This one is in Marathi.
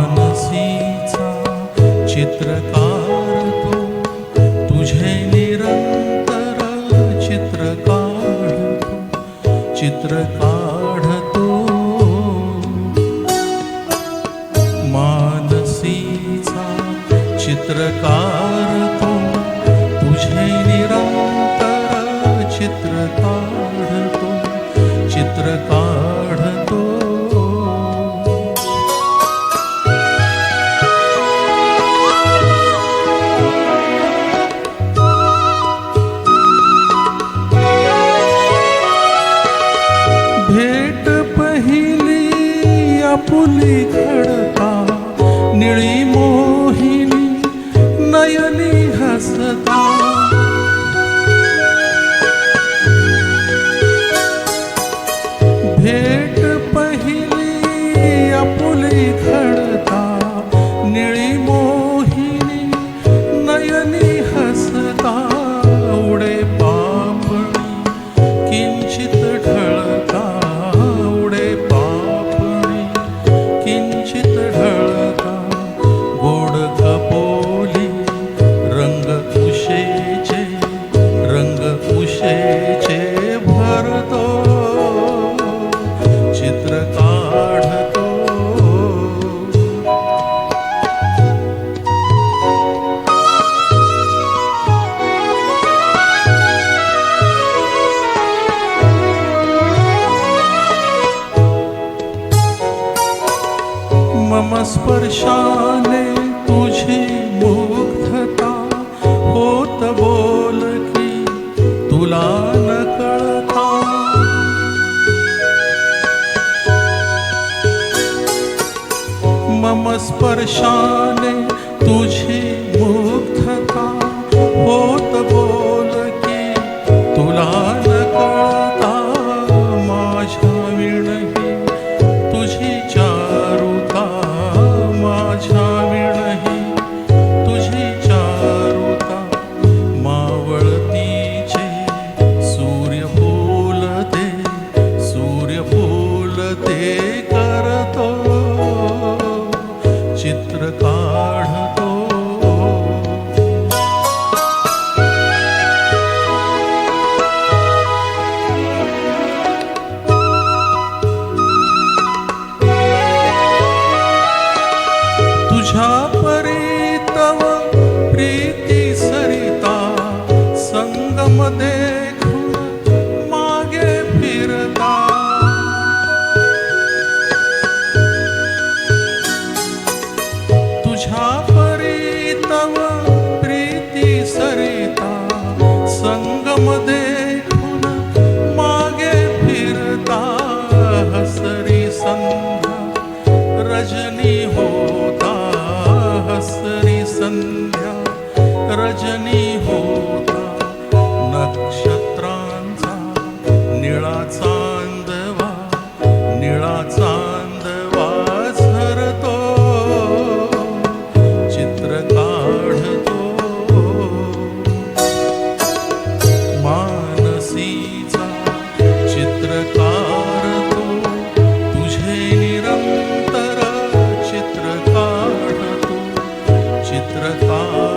मानसीचा चित्रकार तो तुझे निरंतर चित्र काढतो चित्र काढतो मानसीचा चित्रकार चित्र काढतो चित्र काढतो भेट पहिली आपुली स्पर्शाने तुझी मुग्धता होत बोल की तुला न कळता मम स्पर्शाने तुझी मुग्धता चित्र तव प्रीती सरिता संगम चित्रकार तो तुझे निरंतर चित्र काढतो चित्रकार